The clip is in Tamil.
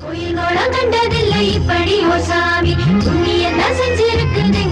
கோயில் கோலம் கண்டதில்லை இப்படி ஓ சாமி. புண்ணியம் தான் செஞ்சிருக்குதுங்க